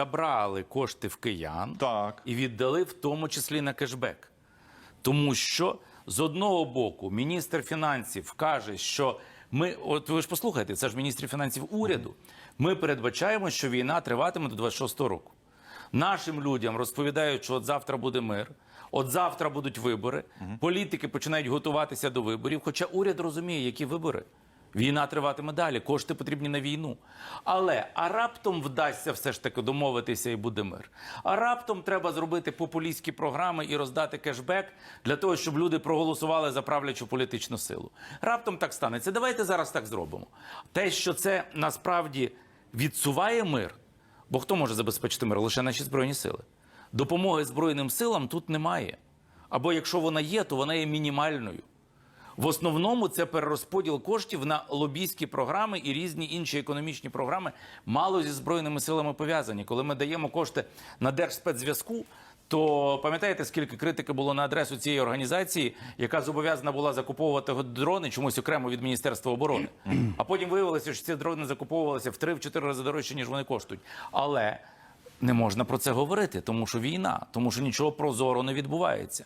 забрали кошти в киян Так. і віддали в тому числі на кешбек. Тому що з одного боку міністр фінансів каже, що ми, от ви ж послухайте, це ж міністр фінансів уряду. Ми передбачаємо, що війна триватиме до 26-го року. Нашим людям розповідають, що от завтра буде мир, от завтра будуть вибори. Політики починають готуватися до виборів. Хоча уряд розуміє, які вибори. Війна триватиме далі, кошти потрібні на війну. Але а раптом вдасться все ж таки домовитися і буде мир. А раптом треба зробити популістські програми і роздати кешбек для того, щоб люди проголосували за правлячу політичну силу. Раптом так станеться. Давайте зараз так зробимо. Те, що це насправді відсуває мир, бо хто може забезпечити мир? Лише наші збройні сили. Допомоги збройним силам тут немає. Або якщо вона є, то вона є мінімальною. В основному це перерозподіл коштів на лобійські програми і різні інші економічні програми мало зі збройними силами пов'язані. Коли ми даємо кошти на держспецзв'язку, то пам'ятаєте, скільки критики було на адресу цієї організації, яка зобов'язана була закуповувати дрони чомусь окремо від Міністерства оборони. А потім виявилося, що ці дрони закуповувалися в 3-4 рази дорожче, ніж вони коштують. Але не можна про це говорити, тому що війна, тому що нічого прозоро не відбувається.